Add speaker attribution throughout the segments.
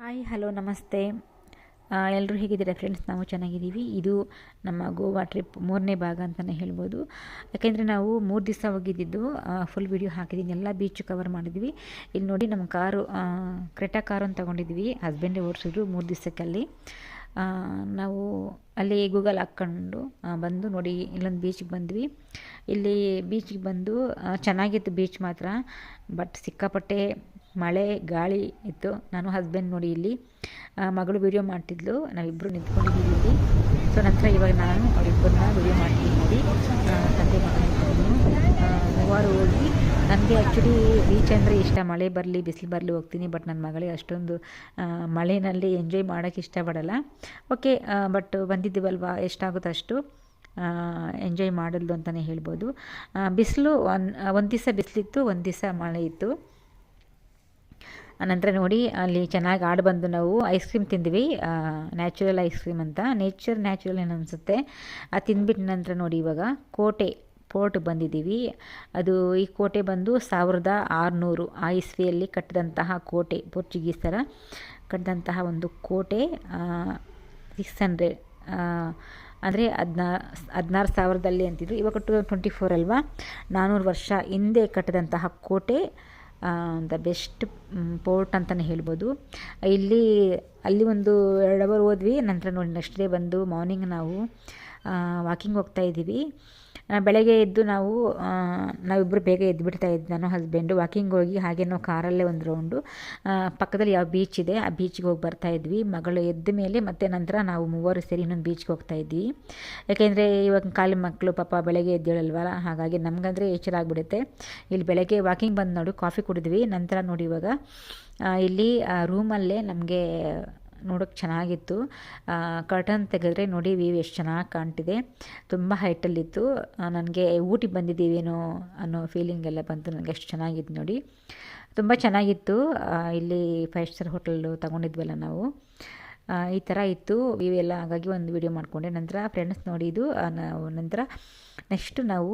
Speaker 1: Hi, hello, ನಮಸ್ತೆ. ಎಲ್ಲರೂ ಹೇಗಿದ್ದೀರಾ ಫ್ರೆಂಡ್ಸ್ ನಾವು ಚೆನ್ನಾಗಿದ್ದೀವಿ. ಇದು ನಮ್ಮ ಗೋವಾ ಟ್ರಿಪ್ ಮೂರನೇ ಭಾಗ ಅಂತಲೇ ಹೇಳ್ಬೋದು. ಯಾಕೆಂದರೆ ನಾವು ಮೂರು ದಿವಸ ಹೋಗಿದ್ದಿದ್ದು ಫುಲ್ ವಿಡಿಯೋ ಹಾಕಿದ್ದೀನಿ ಎಲ್ಲ ಬೀಚ್ ಕವರ್ ಮಾಡಿದ್ವಿ. ಇಲ್ಲಿ ನೋಡಿ ನಮ್ಮ ಕಾರು ಕ್ರೆಟಾ ಕಾರನ್ನು ತಗೊಂಡಿದ್ವಿ. ಹಸ್ಬೆಂಡೇ ಓಡಿಸಿದ್ರು ಮೂರು ದಿವಸಕ್ಕಲ್ಲಿ. ನಾವು ಅಲ್ಲಿ ಗೂಗಲ್ ಹಾಕ್ಕೊಂಡು ಬಂದು ನೋಡಿ ಇಲ್ಲೊಂದು ಬೀಚಿಗೆ ಬಂದ್ವಿ. ಇಲ್ಲಿ ಬೀಚಿಗೆ ಬಂದು ಚೆನ್ನಾಗಿತ್ತು ಬೀಚ್ ಮಾತ್ರ. ಬಟ್ ಸಿಕ್ಕಾಪಟ್ಟೆ ಮಳೆ ಗಾಳಿ ಇತ್ತು. ನಾನು ಹಸ್ಬೆಂಡ್ ನೋಡಿ ಇಲ್ಲಿ ಮಗಳು ವೀಡಿಯೋ ಮಾಡ್ತಿದ್ಲು. ನಾವಿಬ್ಬರು ನಿಂತ್ಕೊಂಡಿದ್ದೀವಿ ಇಲ್ಲಿ. ಸೊ ನಂತರ ಇವಾಗ ನಾನು ಅವರಿಬ್ಬರನ್ನ ವೀಡಿಯೋ ಆ, ತಂದೆ ಮಗನ ಮೂವರು ಹೋಗಿ. ನನಗೆ ಆ್ಯಕ್ಚುಲಿ ಬೀಚ್ ಅಂದರೆ ಇಷ್ಟ. ಮಳೆ ಬರಲಿ ಬಿಸಿಲು ಬರಲಿ ಹೋಗ್ತೀನಿ. ಬಟ್ ನನ್ನ ಮಗಳಿಗೆ ಅಷ್ಟೊಂದು ಮಳೆಯಲ್ಲಿ ಎಂಜಾಯ್ ಮಾಡೋಕ್ಕೆ ಇಷ್ಟಪಡಲ್ಲ. ಓಕೆ ಬಟ್ ಬಂದಿದ್ದೀವಲ್ವ? ಎಷ್ಟಾಗುತ್ತೋ ಅಷ್ಟು? ಎಂಜಾಯ್ ಮಾಡಲ್ದು ಅಂತಲೇ ಹೇಳ್ಬೋದು. ಬಿಸಿಲು ಒಂದು ದಿವಸ ಬಿಸಿಲಿತ್ತು ಒಂದು ದಿವಸ ಮಳೆ ಇತ್ತು. ನಂತರ ನೋಡಿ, ಅಲ್ಲಿ ಚೆನ್ನಾಗಿ ಆಡಿ ಬಂದು ನಾವು ಐಸ್ ಕ್ರೀಮ್ ತಿಂದ್ವಿ. ನ್ಯಾಚುರಲ್ ಐಸ್ ಕ್ರೀಮ್ ಅಂತ. ನೇಚರ್ ನ್ಯಾಚುರಲ್ ಏನು ಅನಿಸುತ್ತೆ ಅದು ತಿಂದ್ಬಿಟ್ಟು ನಂತರ ನೋಡಿ ಇವಾಗ ಕೋಟೆ ಪೋರ್ಟ್ ಬಂದಿದ್ದೀವಿ. ಅದು ಈ ಕೋಟೆ ಬಂದು ಸಾವಿರದ ಆರುನೂರು ಆ ಇಸ್ವಿಯಲ್ಲಿ ಕಟ್ಟಿದಂತಹ ಕೋಟೆ, ಪೋರ್ಚುಗೀಸರ ಕಟ್ಟಿದಂತಹ ಒಂದು ಕೋಟೆ ಸಿಕ್ಸ್ ಹಂಡ್ರೆಡ್ ಅಂದರೆ ಹದಿನಾ, ಹದಿನಾರು ಸಾವಿರದಲ್ಲಿ ಅಂತಿದ್ರು. ಇವಾಗ ಟು ಟ್ವೆಂಟಿ ಫೋರ್ ಅಲ್ವಾ? ನಾನ್ನೂರು ವರ್ಷ ಹಿಂದೆ ಕಟ್ಟಿದಂತಹ ಕೋಟೆ. ದ ಬೆಸ್ಟ್ ಪೋರ್ಟ್ ಅಂತಲೇ ಹೇಳ್ಬೋದು. ಇಲ್ಲಿ, ಅಲ್ಲಿ ಒಂದು ಎರಡು ಅವರ್ ಹೋದ್ವಿ, ನಂತರ ನೋಡಿ ನೆಕ್ಸ್ಟ್ ಡೇ ಬಂದು ಮಾರ್ನಿಂಗ್ ನಾವು ವಾಕಿಂಗ್ ಹೋಗ್ತಾ ಇದ್ದೀವಿ. ಬೆಳಗ್ಗೆ ಎದ್ದು ನಾವು ನಾವಿಬ್ಬರು ಬೇಗ ಎದ್ದು ಬಿಡ್ತಾ ಇದ್ವಿ. ನಾನು ಹಸ್ಬೆಂಡು ವಾಕಿಂಗ್ ಹೋಗಿ ಹಾಗೆ ನಾವು ಕಾರಲ್ಲೇ ಒಂದು ರೌಂಡು ಪಕ್ಕದಲ್ಲಿ ಯಾವ ಬೀಚ್ ಇದೆ, ಆ ಬೀಚ್ಗೆ ಹೋಗಿ ಬರ್ತಾ ಇದ್ವಿ. ಮಗಳು ಎದ್ದ ಮೇಲೆ ಮತ್ತೆ ನಂತರ ನಾವು ಮೂವರು ಸೇರಿ ಇನ್ನೊಂದು ಬೀಚ್ಗೆ ಹೋಗ್ತಾ ಇದ್ವಿ. ಯಾಕೆಂದರೆ ಇವಾಗ ಕಾಲಿ ಮಕ್ಕಳು ಪಾಪ ಬೆಳಗ್ಗೆ ಎದ್ದೇಳಲ್ವಲ್ಲ ಹಾಗಾಗಿ ನಮಗಂದರೆ ಎಚ್ಚರ ಆಗಿಬಿಡುತ್ತೆ. ಇಲ್ಲಿ ಬೆಳಗ್ಗೆ ವಾಕಿಂಗ್ ಬಂದು ನೋಡಿ ಕಾಫಿ ಕುಡಿದ್ವಿ. ನಂತರ ನೋಡಿ ಇವಾಗ ಇಲ್ಲಿ ರೂಮಲ್ಲೇ ನಮಗೆ ನೋಡೋಕ್ಕೆ ಚೆನ್ನಾಗಿತ್ತು. ಕರ್ಟನ್ ತೆಗೆದ್ರೆ ನೋಡಿ ವ್ಯೂ ಎಷ್ಟು ಚೆನ್ನಾಗಿ ಕಾಣ್ತಿದೆ. ತುಂಬ ಹೈಟಲ್ಲಿತ್ತು ನನಗೆ ಊಟಿ ಬಂದಿದ್ದೀವೇನೋ ಅನ್ನೋ ಫೀಲಿಂಗ್ ಎಲ್ಲ ಬಂತು. ನನಗೆ ಎಷ್ಟು ಚೆನ್ನಾಗಿತ್ತು ನೋಡಿ. ತುಂಬ ಚೆನ್ನಾಗಿತ್ತು. ಇಲ್ಲಿ ಫೈವ್ ಸ್ಟಾರ್ ಹೋಟೆಲ್ಲು ತಗೊಂಡಿದ್ವಲ್ಲ ನಾವು. ಈ ಥರ ಇತ್ತು. ವ್ಯೂ ಎಲ್ಲ ಹಾಗಾಗಿ ಒಂದು ವಿಡಿಯೋ ಮಾಡಿಕೊಂಡೆ. ನಂತರ ಫ್ರೆಂಡ್ಸ್ ನೋಡಿದ್ದು ನಾವು ನಂತರ ನೆಕ್ಸ್ಟ್ ನಾವು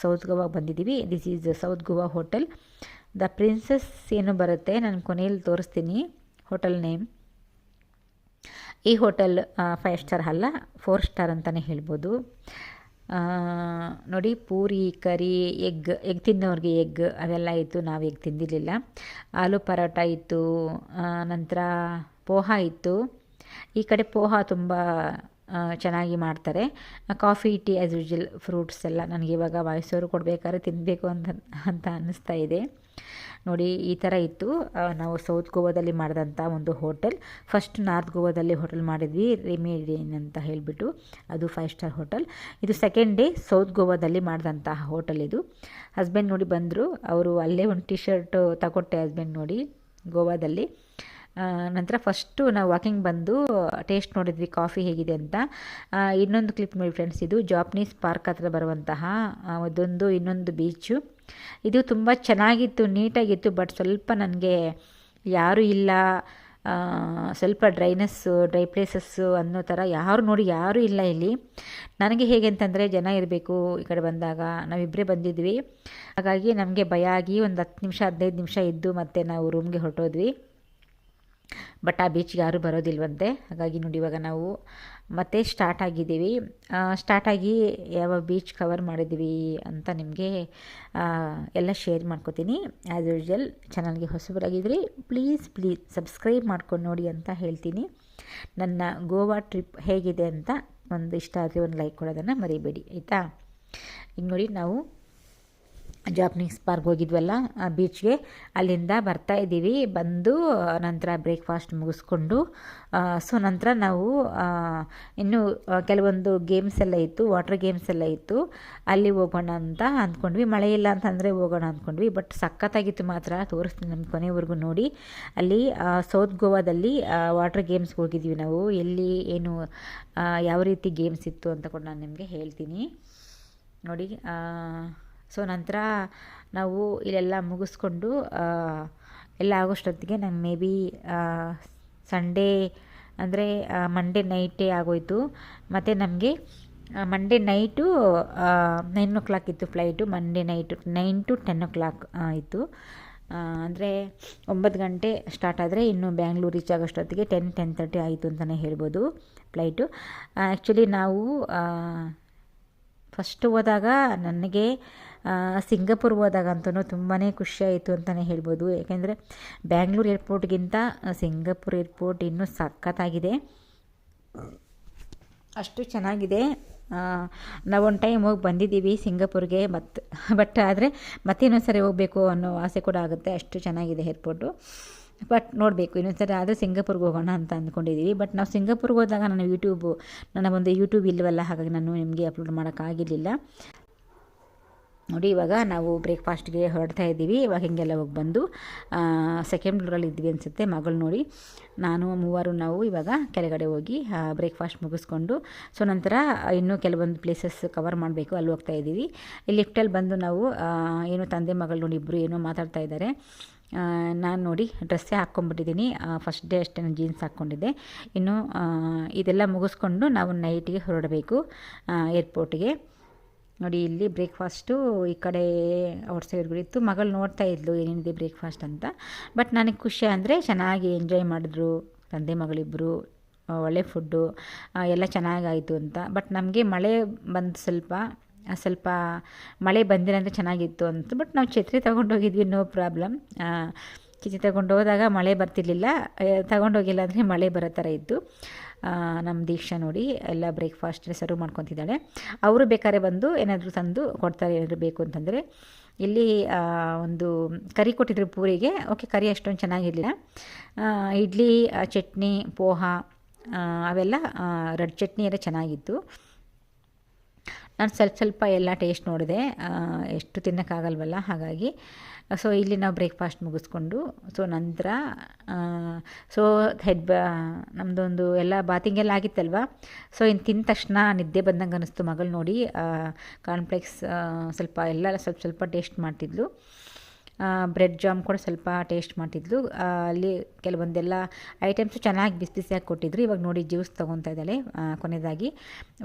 Speaker 1: ಸೌತ್ ಗೋವಾ ಬಂದಿದ್ದೀವಿ. This is south Goa hotel the princess ಏನು ಬರುತ್ತೆ? ನಾನು ಕೊನೆಯಲ್ಲಿ ತೋರಿಸ್ತೀನಿ ಹೋಟೆಲ್ ನೇಮ್ ಈ ಹೋಟೆಲ್ ಫೈವ್ ಸ್ಟಾರ್ ಅಲ್ಲ ಫೋರ್ ಸ್ಟಾರ್ ಅಂತಲೇ ಹೇಳ್ಬೋದು. ನೋಡಿ, ಪೂರಿ, ಕರಿ, ಎಗ್ ಎಗ್ ತಿಂದವ್ರಿಗೆ ಎಗ್, ಅವೆಲ್ಲ ಇತ್ತು, ನಾವು ಎಗ್ ತಿಂದಿರಲಿಲ್ಲ. ಆಲೂ ಪರೋಟ ಇತ್ತು ನಂತರ ಪೋಹ ಇತ್ತು. ಈ ಕಡೆ ಪೋಹ ತುಂಬ ಚೆನ್ನಾಗಿ ಮಾಡ್ತಾರೆ. Coffee tea as usual fruits ಎಲ್ಲ ನನಗೆ ಇವಾಗ ಮೈಸೂರು ಕೊಡಬೇಕಾದ್ರೆ ತಿನ್ನಬೇಕು ಅಂತ ಅಂತ ಅನ್ನಿಸ್ತಾ ಇದೆ. ನೋಡಿ, ಈ ಥರ ಇತ್ತು. ನಾವು ಸೌತ್ ಗೋವಾದಲ್ಲಿ ಮಾಡಿದಂಥ ಒಂದು ಹೋಟೆಲ್. ಫಸ್ಟ್ ನಾರ್ತ್ ಗೋವಾದಲ್ಲಿ ಹೋಟೆಲ್ ಮಾಡಿದ್ವಿ. ರೆಮಿಡಿಯನ್ ಅಂತ ಹೇಳಿಬಿಟ್ಟು ಅದು ಫೈವ್ ಸ್ಟಾರ್ ಹೋಟೆಲ್. ಇದು ಸೆಕೆಂಡ್ ಡೇ ಸೌತ್ ಗೋವಾದಲ್ಲಿ ಮಾಡಿದಂತಹ ಹೋಟೆಲ್ ಇದು. ಹಸ್ಬೆಂಡ್ ನೋಡಿ ಬಂದರು. ಅವರು ಅಲ್ಲೇ ಒಂದು ಟಿ ಶರ್ಟ್ ತಗೊಟ್ಟೆ ಹಸ್ಬೆಂಡ್ ನೋಡಿ ಗೋವಾದಲ್ಲಿ ನಂತರ ಫಸ್ಟು ನಾವು ವಾಕಿಂಗ್ ಬಂದು ಟೇಸ್ಟ್ ನೋಡಿದ್ವಿ ಕಾಫಿ ಹೇಗಿದೆ ಅಂತ. ಇನ್ನೊಂದು ಕ್ಲಿಪ್ ನೋಡಿ ಫ್ರೆಂಡ್ಸ್ ಇದು ಜಾಪನೀಸ್ ಪಾರ್ಕ್ ಹತ್ರ ಬರುವಂತಹ ಅದೊಂದು ಇನ್ನೊಂದು ಬೀಚು ಇದು ತುಂಬ ಚೆನ್ನಾಗಿತ್ತು, ನೀಟಾಗಿತ್ತು ಬಟ್ ಸ್ವಲ್ಪ ನನಗೆ ಯಾರೂ ಇಲ್ಲ. ಸ್ವಲ್ಪ ಡ್ರೈನೆಸ್ಸು ಡ್ರೈ ಪ್ಲೇಸಸ್ಸು ಅನ್ನೋ ಥರ ಯಾರು ನೋಡಿ ಯಾರೂ ಇಲ್ಲ ಇಲ್ಲಿ. ನನಗೆ ಹೇಗೆ ಅಂತಂದರೆ, ಜನ ಇರಬೇಕು ಈ ಕಡೆ ಬಂದಾಗ. ನಾವಿಬ್ಬರೇ ಬಂದಿದ್ವಿ. ಹಾಗಾಗಿ ನಮಗೆ ಭಯ ಆಗಿ ಒಂದು ಹತ್ತು ನಿಮಿಷ, ಹದಿನೈದು ನಿಮಿಷ ಇದ್ದು ಮತ್ತೆ ನಾವು ರೂಮ್ಗೆ ಹೊರಟೋದ್ವಿ. ಬಟ್ ಆ ಬೀಚ್ಗೆ ಯಾರೂ ಬರೋದಿಲ್ವಂತೆ. ಹಾಗಾಗಿ ನೋಡಿ ಇವಾಗ ನಾವು ಮತ್ತೆ ಸ್ಟಾರ್ಟ್ ಆಗಿದ್ದೀವಿ. ಸ್ಟಾರ್ಟ್ ಆಗಿ ಯಾವ ಬೀಚ್ ಕವರ್ ಮಾಡಿದ್ವಿ ಅಂತ ನಿಮಗೆ ಎಲ್ಲ ಶೇರ್ ಮಾಡ್ಕೋತೀನಿ. ಆ್ಯಸ್ ಯೂಶಲ್ ಚಾನಲ್ಗೆ ಹೊಸಬರಾಗಿದ್ರಿ ಪ್ಲೀಸ್ ಪ್ಲೀಸ್ ಸಬ್ಸ್ಕ್ರೈಬ್ ಮಾಡ್ಕೊಂಡು ನೋಡಿ ಅಂತ ಹೇಳ್ತೀನಿ. ನನ್ನ ಗೋವಾ ಟ್ರಿಪ್ ಹೇಗಿದೆ ಅಂತ ಒಂದು ಇಷ್ಟ ಆದರೆ ಒಂದು ಲೈಕ್ ಕೊಡೋದನ್ನು ಮರಿಬೇಡಿ, ಆಯಿತಾ? ಈಗ ನೋಡಿ ನಾವು ಜಾಪನೀಸ್ ಪಾರ್ಕ್ ಹೋಗಿದ್ವಲ್ಲ ಬೀಚ್ಗೆ ಅಲ್ಲಿಂದ ಬರ್ತಾ ಇದ್ದೀವಿ. ಬಂದು ನಂತರ ಬ್ರೇಕ್ಫಾಸ್ಟ್ ಮುಗಿಸ್ಕೊಂಡು ಸೊ ನಂತರ ನಾವು ಇನ್ನೂ ಇನ್ನು ಕೆಲವೊಂದು ಗೇಮ್ಸ್ ಎಲ್ಲ ಇತ್ತು ವಾಟರ್ ಗೇಮ್ಸ್ ಎಲ್ಲ ಇತ್ತು. ಅಲ್ಲಿ ಹೋಗೋಣ ಅಂತ ಅಂದ್ಕೊಂಡ್ವಿ. ಮಳೆ ಇಲ್ಲ ಅಂತಂದರೆ ಹೋಗೋಣ ಅಂದ್ಕೊಂಡ್ವಿ. ಬಟ್ ಸಖತ್ತಾಗಿತ್ತು ಮಾತ್ರ ತೋರಿಸ್ತೀನಿ ನಮ್ಮ ಕೊನೆವರೆಗೂ ನೋಡಿ. ಅಲ್ಲಿ ಸೌತ್ ಗೋವಾದಲ್ಲಿ ವಾಟರ್ ಗೇಮ್ಸ್ಗೆ ಹೋಗಿದ್ವಿ ನಾವು. ಎಲ್ಲಿ, ಏನು ಯಾವ ರೀತಿ ಗೇಮ್ಸ್ ಇತ್ತು ಅಂತ ಕೂಡ ನಾನು ನಿಮಗೆ ಹೇಳ್ತೀನಿ. ನೋಡಿ ಸೊ ನಂತರ ನಾವು ಇಲ್ಲೆಲ್ಲ ಮುಗಿಸ್ಕೊಂಡು ಎಲ್ಲ ಆಗೋಷ್ಟೊತ್ತಿಗೆ ನಂಗೆ ಮೇ ಬಿ ಸಂಡೇ ಅಂದರೆ ಮಂಡೇ ನೈಟೇ ಆಗೋಯ್ತು. ಮತ್ತು ನಮಗೆ Monday night nine o'clock ಇತ್ತು flight Monday night nine to ten o'clock ಇತ್ತು. ಅಂದರೆ ಒಂಬತ್ತು ಗಂಟೆ ಸ್ಟಾರ್ಟ್ ಆದರೆ ಇನ್ನು ಬ್ಯಾಂಗ್ಳೂರು ರೀಚ್ ಆಗೋಷ್ಟೊತ್ತಿಗೆ ಟೆನ್ ಟೆನ್ ತರ್ಟಿ ಆಯಿತು ಅಂತಲೇ ಹೇಳ್ಬೋದು ಫ್ಲೈಟು ಆ್ಯಕ್ಚುಲಿ ನಾವು ಫಸ್ಟ್ ಹೋದಾಗ ನನಗೆ ಸಿಂಗಪುರ್ ಹೋದಾಗಂತೂ ತುಂಬಾ ಖುಷಿಯಾಯಿತು ಅಂತಲೇ ಹೇಳ್ಬೋದು. ಯಾಕೆಂದರೆ ಬ್ಯಾಂಗ್ಳೂರು ಏರ್ಪೋರ್ಟ್ಗಿಂತ ಸಿಂಗಪುರ್ ಏರ್ಪೋರ್ಟ್ ಇನ್ನೂ ಸಖತ್ತಾಗಿದೆ. ಅಷ್ಟು ಚೆನ್ನಾಗಿದೆ. ನಾವು ಒಂದು ಟೈಮ್ ಹೋಗಿ ಬಂದಿದ್ದೀವಿ ಸಿಂಗಪುರ್ಗೆ ಮತ್ತು ಬಟ್ ಆದರೆ ಮತ್ತೆ ಇನ್ನೊಂದು ಸರಿ ಹೋಗಬೇಕು ಅನ್ನೋ ಆಸೆ ಕೂಡ ಆಗುತ್ತೆ. ಅಷ್ಟು ಚೆನ್ನಾಗಿದೆ ಏರ್ಪೋರ್ಟು. ಬಟ್ ನೋಡಬೇಕು ಇನ್ನೊಂದು ಸರಿ ಆದರೆ ಸಿಂಗಪುರ್ಗೆ ಹೋಗೋಣ ಅಂತ ಅಂದ್ಕೊಂಡಿದ್ದೀವಿ. ಬಟ್ ನಾವು ಸಿಂಗಪುರ್ಗೆ ಹೋದಾಗ ನಾನು ಯೂಟ್ಯೂಬು ನನ್ನ ಒಂದು ಯೂಟ್ಯೂಬ್ ಇಲ್ಲವಲ್ಲ ಹಾಗಾಗಿ ನಾನು ನಿಮಗೆ ಅಪ್ಲೋಡ್ ಮಾಡೋಕ್ಕಾಗಿರಲಿಲ್ಲ ನೋಡಿ, ಇವಾಗ ನಾವು ಬ್ರೇಕ್ಫಾಸ್ಟ್ಗೆ ಹೊರಡ್ತಾ ಇದ್ದೀವಿ. ಇವಾಗ ಹಿಂಗೆಲ್ಲ ಹೋಗಿ ಬಂದು ಸೆಕೆಂಡ್ ಫ್ಲೋರಲ್ಲಿ ಇದ್ವಿ ಅನಿಸುತ್ತೆ ಮಗಳು ನೋಡಿ. ನಾನು, ಮೂವರು, ನಾವು ಇವಾಗ ಕೆಳಗಡೆ ಹೋಗಿ ಬ್ರೇಕ್ಫಾಸ್ಟ್ ಮುಗಿಸ್ಕೊಂಡು, ಸೊ ನಂತರ ಇನ್ನೂ ಕೆಲವೊಂದು ಪ್ಲೇಸಸ್ ಕವರ್ ಮಾಡಬೇಕು. ಅಲ್ಲಿ ಹೋಗ್ತಾ ಇದ್ದೀವಿ. ಈ ಲಿಫ್ಟಲ್ಲಿ ಬಂದು ನಾವು ಏನು ತಂದೆ ಮಗಳು ನೋಡಿ ಇಬ್ಬರು ಏನೋ ಮಾತಾಡ್ತಾ ಇದ್ದಾರೆ. ನಾನು ನೋಡಿ ಡ್ರೆಸ್ಸೇ ಹಾಕ್ಕೊಂಡ್ಬಿಟ್ಟಿದ್ದೀನಿ. ಫಸ್ಟ್ ಡೇ ಅಷ್ಟೇ ನಾನು ಜೀನ್ಸ್ ಹಾಕ್ಕೊಂಡಿದ್ದೆ. ಇನ್ನು ಇದೆಲ್ಲ ಮುಗಿಸ್ಕೊಂಡು ನಾವು ನೈಟಿಗೆ ಹೊರಡಬೇಕು ಏರ್ಪೋರ್ಟಿಗೆ ನೋಡಿ, ಇಲ್ಲಿ ಬ್ರೇಕ್ಫಾಸ್ಟು ಈ ಕಡೆ ಔಟ್ ಸೈಡ್ಗಳಿತ್ತು ಮಗಳು ನೋಡ್ತಾ ಇದ್ಲು, ಏನಿದೆ ಬ್ರೇಕ್ಫಾಸ್ಟ್ ಅಂತ. ಬಟ್ ನನಗೆ ಖುಷಿ ಅಂದರೆ ಚೆನ್ನಾಗಿ ಎಂಜಾಯ್ ಮಾಡಿದ್ರು ತಂದೆ ಮಗಳಿಬ್ಬರು ಒಳ್ಳೆ ಫುಡ್ಡು ಎಲ್ಲ ಚೆನ್ನಾಗಾಯಿತು ಅಂತ. ಬಟ್ ನಮಗೆ ಮಳೆ ಬಂದು ಸ್ವಲ್ಪ ಸ್ವಲ್ಪ ಮಳೆ ಬಂದಿಲ್ಲ ಅಂದರೆ ಚೆನ್ನಾಗಿತ್ತು ಅಂತ. ಬಟ್ ನಾವು ಛತ್ರಿ ತೊಗೊಂಡೋಗಿದ್ವಿ ನೋ ಪ್ರಾಬ್ಲಮ್. ಛತ್ರಿ ತಗೊಂಡು ಹೋದಾಗ ಮಳೆ ಬರ್ತಿರ್ಲಿಲ್ಲ. ತಗೊಂಡೋಗಿಲ್ಲ ಅಂದರೆ ಮಳೆ ಬರೋ ಥರ ಇತ್ತು. ನಮ್ಮ ದೀಕ್ಷಾ ನೋಡಿ ಎಲ್ಲ ಬ್ರೇಕ್ಫಾಸ್ಟ್ ಸರ್ವ್ ಮಾಡ್ಕೊತಿದ್ದಾಳೆ. ಅವರು ಬೇಕಾದ್ರೆ ಬಂದು ಏನಾದರೂ ತಂದು ಕೊಡ್ತಾರೆ, ಏನಾದರೂ ಬೇಕು ಅಂತಂದರೆ. ಇಲ್ಲಿ ಒಂದು ಕರಿ ಕೊಟ್ಟಿದ್ರು ಪೂರಿಗೆ. ಓಕೆ ಕರಿ ಅಷ್ಟೊಂದು ಚೆನ್ನಾಗಿರಲಿಲ್ಲ. ಇಡ್ಲಿ ಚಟ್ನಿ, ಪೋಹ ಅವೆಲ್ಲ ರೆಡ್ ಚಟ್ನಿ ಎಲ್ಲ ಚೆನ್ನಾಗಿತ್ತು. ನಾನು ಸ್ವಲ್ಪ ಸ್ವಲ್ಪ ಎಲ್ಲ ಟೇಸ್ಟ್ ನೋಡಿದೆ. ಎಷ್ಟು ತಿನ್ನೋಕ್ಕಾಗಲ್ವಲ್ಲ, ಹಾಗಾಗಿ. ಸೊ ಇಲ್ಲಿ ನಾವು ಬ್ರೇಕ್ಫಾಸ್ಟ್ ಮುಗಿಸ್ಕೊಂಡು ಸೊ ನಂತರ ಸೊ ಹೆಡ್ ಬ ನಮ್ಮದೊಂದು ಎಲ್ಲ ಬಾತಿಂಗೆಲ್ಲ ಆಗಿತ್ತಲ್ವ? ಸೊ ಇನ್ನು ತಿಂದ ತಕ್ಷಣ ನಿದ್ದೆ ಬಂದಂಗೆ ಅನ್ನಿಸ್ತು ಮಗಳು ನೋಡಿ. ಕಾರ್ನ್ಫ್ಲೆಕ್ಸ್ ಸ್ವಲ್ಪ ಎಲ್ಲ ಸ್ವಲ್ಪ ಸ್ವಲ್ಪ ಟೇಸ್ಟ್ ಮಾಡ್ತಿದ್ಲು. ಬ್ರೆಡ್ ಜಾಮ್ ಕೂಡ ಸ್ವಲ್ಪ ಟೇಸ್ಟ್ ಮಾಡ್ತಿದ್ಲು. ಅಲ್ಲಿ ಕೆಲವೊಂದೆಲ್ಲ ಐಟಮ್ಸು ಚೆನ್ನಾಗಿ ಬಿಸಿ ಬಿಸಿಯಾಗಿ ಕೊಟ್ಟಿದ್ರು. ಇವಾಗ ನೋಡಿ ಜ್ಯೂಸ್ ತೊಗೊತಾ ಇದ್ದಾಳೆ ಕೊನೆಯದಾಗಿ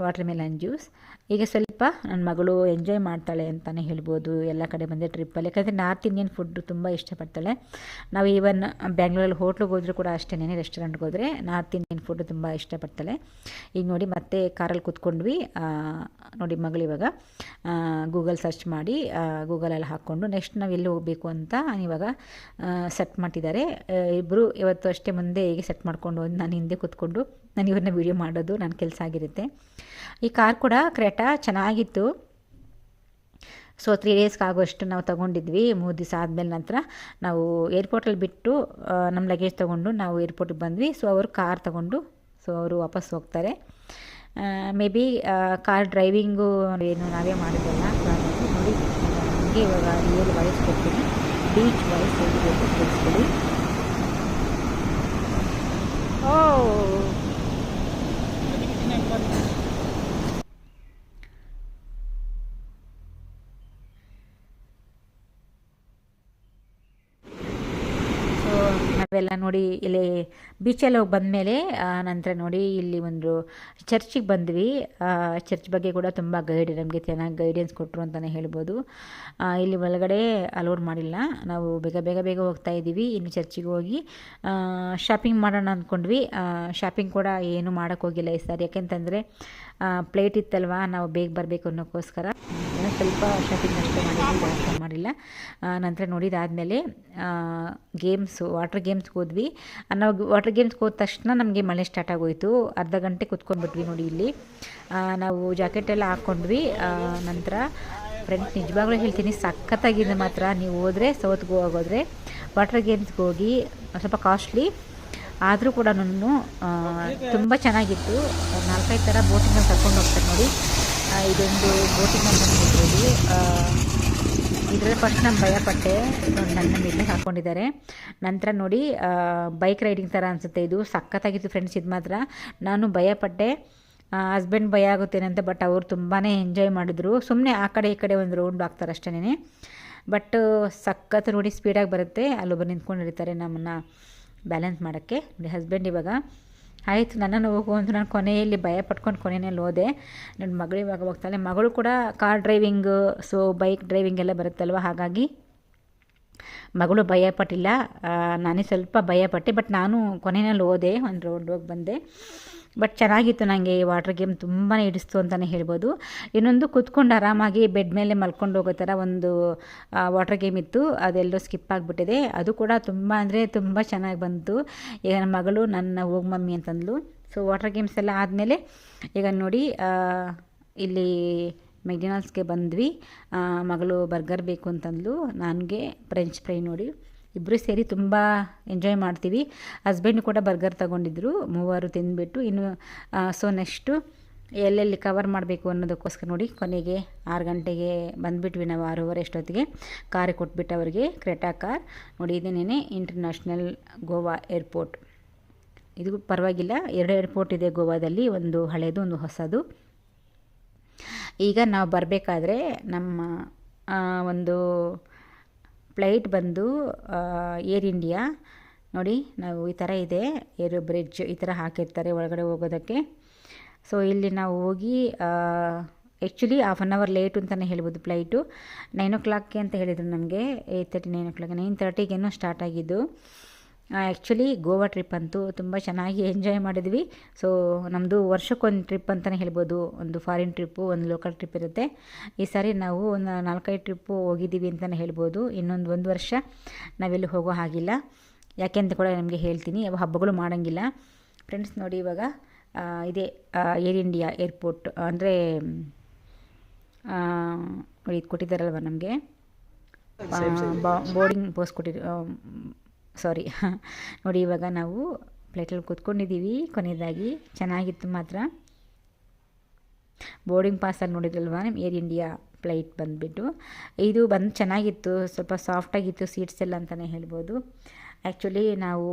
Speaker 1: ವಾಟರ್ ಮೆಲನ್ ಜ್ಯೂಸ್ ಈಗ ಸ್ವಲ್ಪ ನನ್ನ ಮಗಳು ಎಂಜಾಯ್ ಮಾಡ್ತಾಳೆ ಅಂತಲೇ ಹೇಳ್ಬೋದು, ಎಲ್ಲ ಕಡೆ ಬಂದೆ ಟ್ರಿಪ್ಪಲ್ಲಿ ಯಾಕಂದರೆ ನಾರ್ತ್ ಇಂಡಿಯನ್ ಫುಡ್ಡು ತುಂಬ ಇಷ್ಟಪಡ್ತಾಳೆ. ನಾವು ಈವನ್ ಬ್ಯಾಂಗ್ಳೂರಲ್ಲಿ ಹೋಟ್ಲಿಗೆ ಹೋದರೂ ಕೂಡ ಅಷ್ಟೇ ರೆಸ್ಟೋರೆಂಟ್ಗೆ ಹೋದರೆ ನಾರ್ತ್ ಇಂಡಿಯನ್ ಫುಡ್ ತುಂಬ ಇಷ್ಟಪಡ್ತಾಳೆ. ಈಗ ನೋಡಿ ಮತ್ತೆ ಕಾರಲ್ಲಿ ಕೂತ್ಕೊಂಡ್ವಿ. ನೋಡಿ ಮಗಳು ಇವಾಗ ಗೂಗಲ್ ಸರ್ಚ್ ಮಾಡಿ ಗೂಗಲಲ್ಲಿ ಹಾಕ್ಕೊಂಡು ನೆಕ್ಸ್ಟ್ ನಾವು ಎಲ್ಲಿ ಹೋಗಬೇಕು ಅಂತ ಇವಾಗ ಸೆಟ್ ಮಾಡ್ತಿದ್ದಾರೆ. ಇಬ್ಬರು ಇವತ್ತು ಅಷ್ಟೇ ಮುಂದೆ ಹೇಗೆ ಸೆಟ್ ಮಾಡ್ಕೊಂಡು ನಾನು ಹಿಂದೆ ಕೂತ್ಕೊಂಡು, ನಾನು ಇವ್ರನ್ನ ವೀಡಿಯೋ ಮಾಡೋದು ನನ್ನ ಕೆಲಸ ಆಗಿರುತ್ತೆ. ಈ ಕಾರ್ ಕೂಡ ಕ್ರೆಟಾ ಚೆನ್ನಾಗಿತ್ತು. ಸೊ ತ್ರೀ ಡೇಸ್ಗೆ ಆಗೋಷ್ಟು ನಾವು ತೊಗೊಂಡಿದ್ವಿ. ಮೂರು ದಿವಸ ಆದಮೇಲೆ ನಂತರ ನಾವು ಏರ್ಪೋರ್ಟಲ್ಲಿ ಬಿಟ್ಟು ನಮ್ಮ ಲಗೇಜ್ ತೊಗೊಂಡು ನಾವು ಏರ್ಪೋರ್ಟಿಗೆ ಬಂದ್ವಿ. ಸೊ ಅವರು ಕಾರ್ ತೊಗೊಂಡು ಸೊ ಅವರು ವಾಪಸ್ ಹೋಗ್ತಾರೆ. ಮೇ ಬಿ ಕಾರ್ ಡ್ರೈವಿಂಗು ಏನು ನಾವೇ ಮಾಡಿದ್ದಲ್ಲ ನೋಡಿ ನನಗೆ ಇವಾಗ ರಿಯಲ್ ವಾಯ್ಸ್ ಕೊಡ್ತೀನಿ. ಬೀಚ್ ವಾಯ್ಸ್ ಅಂತ ತಿಳಿಸ್ಕೊಡಿ ಓ ಸೊ ನಾವೆಲ್ಲ ನೋಡಿ ಇಲ್ಲಿ ಬೀಚಲ್ಲಿ ಹೋಗಿ ಬಂದಮೇಲೆ ನಂತರ ನೋಡಿ ಇಲ್ಲಿ ಒಂದು ಚರ್ಚಿಗೆ ಬಂದ್ವಿ. ಚರ್ಚ್ ಬಗ್ಗೆ ಕೂಡ ತುಂಬ ಗೈಡ್ ನಮಗೆ ಚೆನ್ನಾಗಿ ಗೈಡೆನ್ಸ್ ಕೊಟ್ಟರು ಅಂತಲೇ ಹೇಳ್ಬೋದು. ಇಲ್ಲಿ ಒಳಗಡೆ ಅಲೋಡ್ ಮಾಡಿಲ್ಲ. ನಾವು ಬೇಗ ಬೇಗ ಬೇಗ ಹೋಗ್ತಾ ಇದ್ದೀವಿ ಇನ್ನು ಚರ್ಚಿಗೆ ಹೋಗಿ ಶಾಪಿಂಗ್ ಮಾಡೋಣ ಅಂದ್ಕೊಂಡ್ವಿ ಶಾಪಿಂಗ್ ಕೂಡ ಏನು ಮಾಡೋಕ್ಕೋಗಿಲ್ಲ ಈ ಸಾರಿ. ಯಾಕೆಂತಂದರೆ ಪ್ಲೇಟ್ ಇತ್ತಲ್ವ, ನಾವು ಬೇಗ ಬರಬೇಕು ಅನ್ನೋಕ್ಕೋಸ್ಕರ. ಏನೋ ಸ್ವಲ್ಪ ಶಾಪಿಂಗ್ ಅಷ್ಟೇ ಮಾಡಿದ್ವಿ ಜಾಸ್ತಿ ಮಾಡಿಲ್ಲ. ನಂತರ ನೋಡಿದಾದಮೇಲೆ ಗೇಮ್ಸು ವಾಟರ್ ಗೇಮ್ಸ್ಗೆ ಹೋದ್ವಿ. ನಾವು ವಾಟರ್ ಗೇಮ್ಸ್ಗೆ ಹೋದ ತಕ್ಷಣ ನಮಗೆ ಮಳೆ ಸ್ಟಾರ್ಟ್ ಆಗೋಯಿತು. ಅರ್ಧ ಗಂಟೆ ಕುತ್ಕೊಂಡ್ಬಿಟ್ವಿ ನೋಡಿ ಇಲ್ಲಿ. ನಾವು ಜಾಕೆಟ್ ಎಲ್ಲ ಹಾಕ್ಕೊಂಡ್ವಿ ನಂತರ ಫ್ರೆಂಡ್ಸ್ ನಿಜವಾಗ್ಲೂ ಹೇಳ್ತೀನಿ, ಸಖತ್ತಾಗಿದೆ ಮಾತ್ರ. ನೀವು ಹೋದರೆ ಸೌತ್ ಗೋವಾಗೋದ್ರೆ ವಾಟರ್ ಗೇಮ್ಸ್ಗೆ ಹೋಗಿ, ಸ್ವಲ್ಪ ಕಾಸ್ಟ್ಲಿ ಆದರೂ ಕೂಡ ನಾನು ತುಂಬ ಚೆನ್ನಾಗಿತ್ತು. ನಾಲ್ಕೈದು ಥರ ಬೋಟಿಂಗಲ್ಲಿ ಕರ್ಕೊಂಡು ಹೋಗ್ತಾರೆ ನೋಡಿ. ಇದೊಂದು ಬೋಟಿಂಗ್ ಅಂತ ಹೇಳ್ಬೋದು ಇದರಲ್ಲಿ ಫಸ್ಟ್ ನಾನು ಭಯಪಟ್ಟೆ. ನನ್ನ ಮೇಲೆ ಹಾಕ್ಕೊಂಡಿದ್ದಾರೆ ನಂತರ ನೋಡಿ ಬೈಕ್ ರೈಡಿಂಗ್ ಥರ ಅನಿಸುತ್ತೆ ಇದು. ಸಖತ್ತಾಗಿತ್ತು ಫ್ರೆಂಡ್ಸ್ ಇದು ಮಾತ್ರ. ನಾನು ಭಯಪಟ್ಟೆ. ಹಸ್ಬೆಂಡ್ ಭಯ ಆಗುತ್ತೇನಂತೆ ಬಟ್ ಅವರು ತುಂಬಾ ಎಂಜಾಯ್ ಮಾಡಿದ್ರು. ಸುಮ್ಮನೆ ಆ ಕಡೆ ಈ ಕಡೆ ಒಂದು ರೌಂಡ್ ಹಾಕ್ತಾರೆ ಅಷ್ಟೇ ಬಟ್ ಸಖತ್ ನೋಡಿ ಸ್ಪೀಡಾಗಿ ಬರುತ್ತೆ. ಅಲ್ಲೊಬ್ಬರು ನಿಂತ್ಕೊಂಡು ನಮ್ಮನ್ನು. ಬ್ಯಾಲೆನ್ಸ್ ಮಾಡೋಕ್ಕೆ. ನೋಡಿ ಹಸ್ಬೆಂಡ್ ಇವಾಗ, ಆಯಿತು, ನನ್ನನ್ನು ಹೋಗು ಅಂತ ನಾನು ಕೊನೆಯಲ್ಲಿ ಭಯ ಪಟ್ಕೊಂಡು ಕೊನೆಯಲ್ಲಿ ಹೋದೆ. ನನ್ನ ಮಗಳು ಇವಾಗ ಹೋಗ್ತಾಳೆ. ಮಗಳು ಕೂಡ car driving so bike driving ಎಲ್ಲ ಬರುತ್ತಲ್ವ? ಹಾಗಾಗಿ ಮಗಳು ಭಯಪಟ್ಟಿಲ್ಲ ನಾನೇ ಸ್ವಲ್ಪ ಭಯಪಟ್ಟೆ ಬಟ್ ನಾನು ಕೊನೆಯಲ್ಲಿ ಹೋದೆ, ಒಂದು ರೌಂಡ್ ಹೋಗಿ ಬಂದೆ. ಬಟ್ ಚೆನ್ನಾಗಿತ್ತು ನನಗೆ ಈ ವಾಟರ್ ಗೇಮ್ ತುಂಬಾ ಹಿಡಿಸ್ತು ಅಂತಲೇ ಹೇಳ್ಬೋದು. ಇನ್ನೊಂದು ಕೂತ್ಕೊಂಡು ಆರಾಮಾಗಿ ಬೆಡ್ ಮೇಲೆ ಮಲ್ಕೊಂಡು ಹೋಗೋ ಥರ ಒಂದು ವಾಟರ್ ಗೇಮ್ ಇತ್ತು. ಅದೆಲ್ಲೋ ಸ್ಕಿಪ್ ಆಗಿಬಿಟ್ಟಿದೆ. ಅದು ಕೂಡ ತುಂಬ ಅಂದರೆ ತುಂಬ ಚೆನ್ನಾಗಿ ಬಂತು. ಈಗ ನನ್ನ ಮಗಳು ನನ್ನ ಹೋಗಿ ಮಮ್ಮಿ ಅಂತಂದ್ಲು. ಸೊ ವಾಟರ್ ಗೇಮ್ಸ್ ಎಲ್ಲ ಆದಮೇಲೆ ಈಗ ನೋಡಿ ಇಲ್ಲಿ ಮೆಕ್ಡೊನಾಲ್ಡ್ಸ್ಗೆ ಬಂದ್ವಿ. ಮಗಳು ಬರ್ಗರ್ ಬೇಕು ಅಂತಂದ್ಲು. ನನಗೆ ಫ್ರೆಂಚ್ ಫ್ರೈ ನೋಡಿ. ಇಬ್ಬರು ಸೇರಿ ತುಂಬ ಎಂಜಾಯ್ ಮಾಡ್ತೀವಿ. ಹಸ್ಬೆಂಡ್ ಕೂಡ ಬರ್ಗರ್ ತೊಗೊಂಡಿದ್ರು, ಮೂವರು ತಿಂದುಬಿಟ್ಟು ಇನ್ನು ಸೊ ನೆಕ್ಸ್ಟು ಎಲ್ಲೆಲ್ಲಿ ಕವರ್ ಮಾಡಬೇಕು ಅನ್ನೋದಕ್ಕೋಸ್ಕರ ನೋಡಿ ಕೊನೆಗೆ ಆರು ಗಂಟೆಗೆ ಬಂದುಬಿಟ್ವಿ ನಾವು ಆರೂವರೆ ಎಷ್ಟೊತ್ತಿಗೆ. ಕಾರ್ ಕೊಟ್ಬಿಟ್ಟು ಅವರಿಗೆ ಕ್ರೆಟಾ ಕಾರ್ ನೋಡಿ ಇದೇನೇ ಇಂಟರ್ನ್ಯಾಷನಲ್ ಗೋವಾ ಏರ್ಪೋರ್ಟ್ ಇದು ಪರವಾಗಿಲ್ಲ, ಎರಡು ಏರ್ಪೋರ್ಟ್ ಇದೆ ಗೋವಾದಲ್ಲಿ, ಒಂದು ಹಳೆಯದು ಒಂದು ಹೊಸದು. ಈಗ ನಾವು ಬರಬೇಕಾದ್ರೆ ನಮ್ಮ ಒಂದು ಫ್ಲೈಟ್ ಬಂದು ಏರ್ ಇಂಡಿಯಾ. ನೋಡಿ, ನಾವು ಈ ಥರ ಇದೆ. ಏರ್ ಬ್ರಿಡ್ಜ್ ಈ ಥರ ಹಾಕಿರ್ತಾರೆ ಒಳಗಡೆ ಹೋಗೋದಕ್ಕೆ. ಸೊ, ಇಲ್ಲಿ ನಾವು ಹೋಗಿ actually half an hour late ಅಂತಲೇ ಹೇಳ್ಬೋದು ಫ್ಲೈಟು. ನೈನ್ ಓ ಕ್ಲಾಕ್ಗೆ ಅಂತ ಹೇಳಿದರು ನಮಗೆ eight thirty nine o'clock nine ತರ್ಟಿಗೇನೋ start ಆಗಿದ್ದು. ಆ್ಯಕ್ಚುಲಿ ಗೋವಾ ಟ್ರಿಪ್ ಅಂತೂ ತುಂಬ ಚೆನ್ನಾಗಿ ಎಂಜಾಯ್ ಮಾಡಿದ್ವಿ. ಸೊ ನಮ್ಮದು ವರ್ಷಕ್ಕೊಂದು ಟ್ರಿಪ್ ಅಂತಲೇ ಹೇಳ್ಬೋದು. ಒಂದು ಫಾರಿನ್ ಟ್ರಿಪ್ಪು ಒಂದು ಲೋಕಲ್ ಟ್ರಿಪ್ ಇರುತ್ತೆ. ಈ ಸಾರಿ ನಾವು ಒಂದು ನಾಲ್ಕೈದು ಟ್ರಿಪ್ಪು ಹೋಗಿದ್ದೀವಿ ಅಂತಲೇ ಹೇಳ್ಬೋದು. ಇನ್ನೊಂದು ಒಂದು ವರ್ಷ ನಾವೆಲ್ಲೂ ಹೋಗೋ ಹಾಗಿಲ್ಲ. ಯಾಕೆ ಅಂತ ಕೂಡ ನಿಮಗೆ ಹೇಳ್ತೀನಿ ಯಾವ ಹಬ್ಬಗಳು ಮಾಡೋಂಗಿಲ್ಲ. ಫ್ರೆಂಡ್ಸ್ ನೋಡಿ ಇವಾಗ ಇದೇ ಏರ್ ಇಂಡಿಯಾ ಏರ್ಪೋರ್ಟ್ ಅಂದರೆ ಇದು ಕೊಟ್ಟಿದ್ದಾರಲ್ವ ನಮಗೆ? ಬೋರ್ಡಿಂಗ್ ಪೋಸ್ಟ್ ಕೊಟ್ಟಿದ್ದು ಸಾರಿ ನೋಡಿ, ಇವಾಗ ನಾವು ಪ್ಲೇಟಲ್ಲಿ ಕೂತ್ಕೊಂಡಿದ್ದೀವಿ. ಕೊನೆಯದಾಗಿ, ಚೆನ್ನಾಗಿತ್ತು ಮಾತ್ರ. ಬೋರ್ಡಿಂಗ್ ಪಾಸಲ್ಲಿ ನೋಡಿದ್ರಲ್ವ? ಏರ್ ಇಂಡಿಯಾ ಫ್ಲೈಟ್ ಬಂದುಬಿಟ್ಟು. ಇದು ಬಂದು ಚೆನ್ನಾಗಿತ್ತು. ಸ್ವಲ್ಪ ಸಾಫ್ಟಾಗಿತ್ತು ಸೀಟ್ಸ್ ಎಲ್ಲ ಅಂತಲೇ ಹೇಳ್ಬೋದು. ಆ್ಯಕ್ಚುಲಿ ನಾವು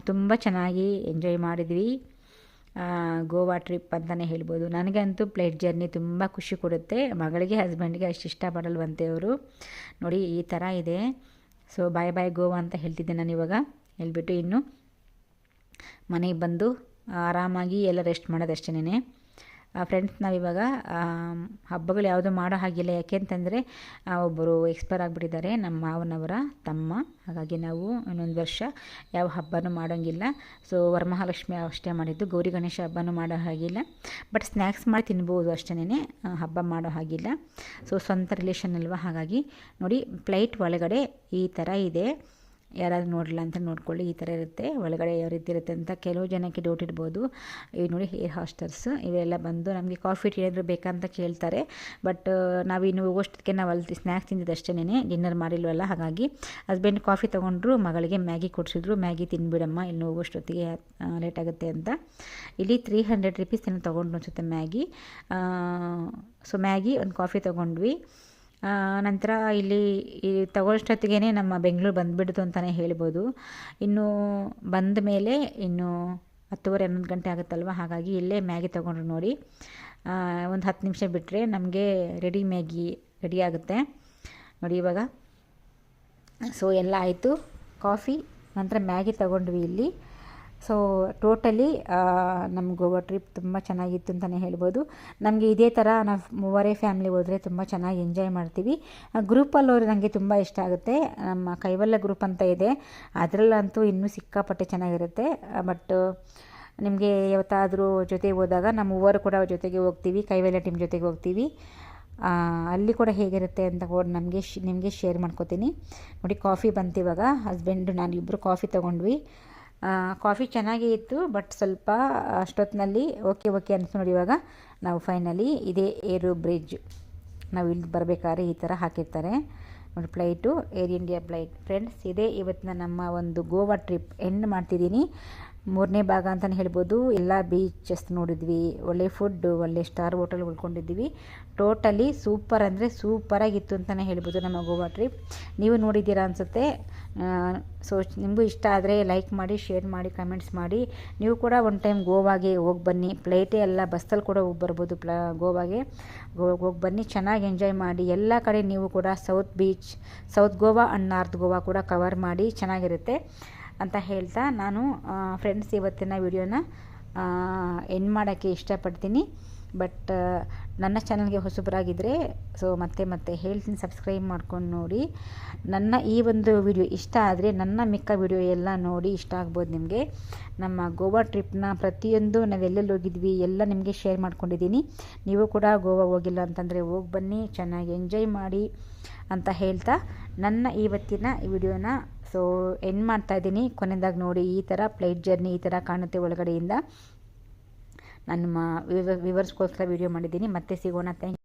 Speaker 1: ತುಂಬ ಚೆನ್ನಾಗಿ ಎಂಜಾಯ್ ಮಾಡಿದ್ವಿ. ಗೋವಾ ಟ್ರಿಪ್ ಅಂತಲೇ ಹೇಳ್ಬೋದು. ನನಗಂತೂ ಫ್ಲೈಟ್ ಜರ್ನಿ ತುಂಬ ಖುಷಿ ಕೊಡುತ್ತೆ. ಮಗಳಿಗೆ ಹಸ್ಬೆಂಡ್ಗೆ ಅಷ್ಟು ಇಷ್ಟಪಡಲ್ವಂತೆ ಅವರು. ನೋಡಿ, ಈ ಥರ ಇದೆ. ಸೊ ಬಾಯ್ ಬಾಯ್ ಗೋವಾ ಅಂತ ಹೇಳ್ತಿದ್ದೆ ನಾನು ಇವಾಗ. ಹೇಳ್ಬಿಟ್ಟು ಇನ್ನು ಮನೆಗೆ ಬಂದು ಆರಾಮಾಗಿ ಎಲ್ಲ ರೆಸ್ಟ್ ಮಾಡೋದಷ್ಟೇನೆ ಫ್ರೆಂಡ್ಸ್ ನಾವಿವಾಗ ಹಬ್ಬಗಳು ಯಾವುದೂ ಮಾಡೋ ಹಾಗಿಲ್ಲ. ಯಾಕೆಂತಂದರೆ ಒಬ್ಬರು ಎಕ್ಸ್ಪೈರ್ ಆಗಿಬಿಟ್ಟಿದ್ದಾರೆ. ನಮ್ಮ ಮಾವನವರ ತಮ್ಮ. ಹಾಗಾಗಿ ನಾವು ಇನ್ನೊಂದು ವರ್ಷ ಯಾವ ಹಬ್ಬನೂ ಮಾಡೋಂಗಿಲ್ಲ. ಸೊ ವರಮಹಾಲಕ್ಷ್ಮಿ ಅಷ್ಟೇ ಮಾಡಿದ್ದು. ಗೌರಿ ಗಣೇಶ ಹಬ್ಬನೂ ಮಾಡೋ ಹಾಗಿಲ್ಲ. ಬಟ್ ಸ್ನ್ಯಾಕ್ಸ್ ಮಾಡಿ ತಿನ್ಬೋದು ಅಷ್ಟೇ ಹಬ್ಬ ಮಾಡೋ ಹಾಗಿಲ್ಲ. ಸೊ ಸ್ವಂತ ರಿಲೇಷನ್ ಅಲ್ವಾ? ಹಾಗಾಗಿ ನೋಡಿ ಪ್ಲೇಟ್ ಒಳಗಡೆ ಈ ಥರ ಇದೆ. ಯಾರಾದರೂ ನೋಡಲ್ಲ ಅಂತ ನೋಡ್ಕೊಳ್ಳಿ, ಈ ಥರ ಇರುತ್ತೆ. ಒಳಗಡೆ ಯಾವ ರೀತಿ ಇರುತ್ತೆ ಅಂತ ಕೆಲವು ಜನಕ್ಕೆ ಡೌಟ್ ಇರ್ಬೋದು ಈಗ ನೋಡಿ ಹೇರ್ ಹಾಸ್ಟರ್ಸ್ ಇವೆಲ್ಲ ಬಂದು ನಮಗೆ ಕಾಫಿ ಟೀ ಏನಾದರೂ ಬೇಕಂತ ಕೇಳ್ತಾರೆ. ಬಟ್ ನಾವು ಇನ್ನು ಹೋಗೋಷ್ಟಕ್ಕೆ ನಾವು ಅಲ್ಲಿ ಸ್ನ್ಯಾಕ್ಸ್ ತಿಂದಿದ್ದಷ್ಟೇನೆ ಡಿನ್ನರ್ ಮಾಡಿಲ್ವಲ್ಲ, ಹಾಗಾಗಿ ಹಸ್ಬೆಂಡ್ ಕಾಫಿ ತೊಗೊಂಡ್ರು, ಮಗಳಿಗೆ ಮ್ಯಾಗಿ ಕೊಡಿಸಿದ್ರು. ಮ್ಯಾಗಿ ತಿನ್ಬಿಡಮ್ಮ, ಇನ್ನು ಹೋಗೋಷ್ಟೊತ್ತಿಗೆ ಲೇಟ್ ಆಗುತ್ತೆ ಅಂತ. ಇಲ್ಲಿ ತ್ರೀ ಹಂಡ್ರೆಡ್ ರುಪೀಸ್ ಏನೋ ತೊಗೊಂಡು ಅನಿಸುತ್ತೆ ಮ್ಯಾಗಿ ಸೊ ಮ್ಯಾಗಿ ಒಂದು ಕಾಫಿ ತೊಗೊಂಡ್ವಿ. ನಂತರ ಇಲ್ಲಿ ಈ ತಗೊಳ್ಳೋಷ್ಟೊತ್ತಿಗೆ ನಮ್ಮ ಬೆಂಗಳೂರು ಬಂದುಬಿಡ್ತು ಅಂತಲೇ ಹೇಳ್ಬೋದು. ಇನ್ನು ಬಂದ ಮೇಲೆ ಇನ್ನು ಹತ್ತುವರೆ ಹನ್ನೊಂದು ಗಂಟೆ ಆಗುತ್ತಲ್ವ? ಹಾಗಾಗಿ ಇಲ್ಲೇ ಮ್ಯಾಗಿ ತೊಗೊಂಡ್ರು ನೋಡಿ. ಒಂದು ಹತ್ತು ನಿಮಿಷ ಬಿಟ್ಟರೆ ನಮಗೆ ರೆಡಿ ಮ್ಯಾಗಿ ರೆಡಿ ಆಗುತ್ತೆ. ನೋಡಿ ಇವಾಗ. ಸೊ, ಎಲ್ಲ ಆಯಿತು. ಕಾಫಿ, ನಂತರ ಮ್ಯಾಗಿ ತೊಗೊಂಡ್ವಿ ಇಲ್ಲಿ. ಸೊ ಟೋಟಲಿ ನಮ್ಮ ಗೋವಾ ಟ್ರಿಪ್ ತುಂಬ ಚೆನ್ನಾಗಿತ್ತು ಅಂತಲೇ ಹೇಳ್ಬೋದು. ನಮಗೆ ಇದೇ ಥರ ನಾವು ಮೂವರೇ ಫ್ಯಾಮಿಲಿ ಹೋದರೆ ತುಂಬ ಚೆನ್ನಾಗಿ ಎಂಜಾಯ್ ಮಾಡ್ತೀವಿ. ಗ್ರೂಪಲ್ಲಿ ಹೋದ್ರೆ ನನಗೆ ತುಂಬ ಇಷ್ಟ ಆಗುತ್ತೆ. ನಮ್ಮ ಕೈವಲ್ಲ ಗ್ರೂಪ್ ಅಂತ ಇದೆ. ಅದರಲ್ಲಂತೂ ಇನ್ನೂ ಸಿಕ್ಕಾಪಟ್ಟೆ ಚೆನ್ನಾಗಿರುತ್ತೆ. ಬಟ್ ನಿಮಗೆ ಯಾವತ್ತಾದರೂ ಜೊತೆ ಹೋದಾಗ ನಮ್ಮ ಮೂವರು ಕೂಡ ಜೊತೆಗೆ ಹೋಗ್ತೀವಿ. ಕೈವಲ್ಯ ಟೀಮ್ ಜೊತೆಗೆ ಹೋಗ್ತೀವಿ. ಅಲ್ಲಿ ಕೂಡ ಹೇಗಿರುತ್ತೆ ಅಂತ ಕೂಡ ನಮಗೆ ಶ್, ನಿಮಗೆ ಶೇರ್ ಮಾಡ್ಕೋತೀನಿ. ನೋಡಿ ಕಾಫಿ ಬಂತಿವಾಗ ಹಸ್ಬೆಂಡು ನಾನಿಬ್ಬರು ಕಾಫಿ ತೊಗೊಂಡ್ವಿ. ಕಾಫಿ ಚೆನ್ನಾಗೇ ಇತ್ತು, ಬಟ್ ಸ್ವಲ್ಪ ಅಷ್ಟೊತ್ತಿನಲ್ಲಿ ಓಕೆ ಓಕೆ ಅನಿಸ್ತು ನೋಡಿ ಇವಾಗ. ನಾವು ಫೈನಲಿ ಇದೇ ಏರು ಬ್ರಿಡ್ಜ್ ನಾವು ಇಲ್ಲಿ ಬರಬೇಕಾದ್ರೆ ಈ ಥರ ಹಾಕಿರ್ತಾರೆ. ನೋಡಿ flight Air India flight friends ಇದೇ ಇವತ್ತಿನ ನಮ್ಮ ಒಂದು ಗೋವಾ ಟ್ರಿಪ್ ಎಂಡ್ ಮಾಡ್ತಿದ್ದೀನಿ. ಮೂರನೇ ಭಾಗ ಅಂತಲೇ ಹೇಳ್ಬೋದು. ಎಲ್ಲ ಬೀಚಸ್ ನೋಡಿದ್ವಿ, ಒಳ್ಳೆ ಫುಡ್ಡು ಒಳ್ಳೆ ಸ್ಟಾರ್ ಹೋಟೆಲ್ ಉಳ್ಕೊಂಡಿದ್ವಿ ಟೋಟಲಿ ಸೂಪರ್ ಅಂದರೆ ಸೂಪರಾಗಿತ್ತು ಅಂತಲೇ ಹೇಳ್ಬೋದು ನಮ್ಮ ಗೋವಾ ಟ್ರಿಪ್ ನೀವು ನೋಡಿದ್ದೀರಾ ಅನಿಸುತ್ತೆ. ಸೊ ನಿಮಗೂ ಇಷ್ಟ ಆದರೆ ಲೈಕ್ ಮಾಡಿ ಶೇರ್ ಮಾಡಿ ಕಮೆಂಟ್ಸ್ ಮಾಡಿ. ನೀವು ಕೂಡ ಒನ್ ಟೈಮ್ ಗೋವಾಗೆ ಹೋಗಿ ಬನ್ನಿ. ಫ್ಲೈಟೇ ಎಲ್ಲ ಬಸ್ಸಲ್ಲಿ ಕೂಡ ಹೋಗಿ ಬರ್ಬೋದು ಪ್ಲ ಗೋವಾಗೆ ಗೋವಾಗೆ ಹೋಗಿ ಬನ್ನಿ, ಚೆನ್ನಾಗಿ ಎಂಜಾಯ್ ಮಾಡಿ. ಎಲ್ಲ ಕಡೆ ನೀವು ಕೂಡ south beach south Goa and north Goa ಕೂಡ ಕವರ್ ಮಾಡಿ, ಚೆನ್ನಾಗಿರುತ್ತೆ. ಅಂತ ಹೇಳ್ತಾ ನಾನು ಫ್ರೆಂಡ್ಸ್ ಇವತ್ತಿನ ವಿಡಿಯೋನ ಎಂಡ್ ಮಾಡೋಕ್ಕೆ ಇಷ್ಟಪಡ್ತೀನಿ. ಬಟ್ ನನ್ನ ಚಾನಲ್ಗೆ ಹೊಸಬರಾಗಿದ್ದರೆ ಸೊ ಮತ್ತೆ ಮತ್ತೆ ಹೇಳ್ತೀನಿ ಸಬ್ಸ್ಕ್ರೈಬ್ ಮಾಡ್ಕೊಂಡು ನೋಡಿ. ನನ್ನ ಈ ಒಂದು ವಿಡಿಯೋ ಇಷ್ಟ ಆದರೆ, ನನ್ನ ಮಿಕ್ಕ ವಿಡಿಯೋ ಎಲ್ಲ ನೋಡಿ ಇಷ್ಟ ಆಗ್ಬೋದು ನಿಮಗೆ. ನಮ್ಮ ಗೋವಾ ಟ್ರಿಪ್ನ ಪ್ರತಿಯೊಂದು ನಾವೆಲ್ಲೆಲ್ಲಿ ಹೋಗಿದ್ವಿ, ಎಲ್ಲ ನಿಮಗೆ ಶೇರ್ ಮಾಡ್ಕೊಂಡಿದ್ದೀನಿ. ನೀವು ಕೂಡ ಗೋವಾ ಹೋಗಿಲ್ಲ ಅಂತಂದರೆ ಹೋಗಿ ಬನ್ನಿ, ಚೆನ್ನಾಗಿ ಎಂಜಾಯ್ ಮಾಡಿ ಅಂತ ಹೇಳ್ತಾ ನನ್ನ ಇವತ್ತಿನ ವಿಡಿಯೋನ ಸೊ ಎಂಡ್ ಮಾಡ್ತಾ ಇದ್ದೀನಿ. ಕೊನೆಯದಾಗಿ ನೋಡಿ, ಈ ಥರ ಫ್ಲೈಟ್ ಜರ್ನಿ ಈ ಥರ ಕಾಣುತ್ತೆ ಒಳಗಡೆಯಿಂದ. ನಾನು ವಿವರ್ಸ್ಗೋಸ್ಕರ ವಿಡಿಯೋ ಮಾಡಿದ್ದೀನಿ. ಮತ್ತೆ ಸಿಗೋಣ. ಥ್ಯಾಂಕ್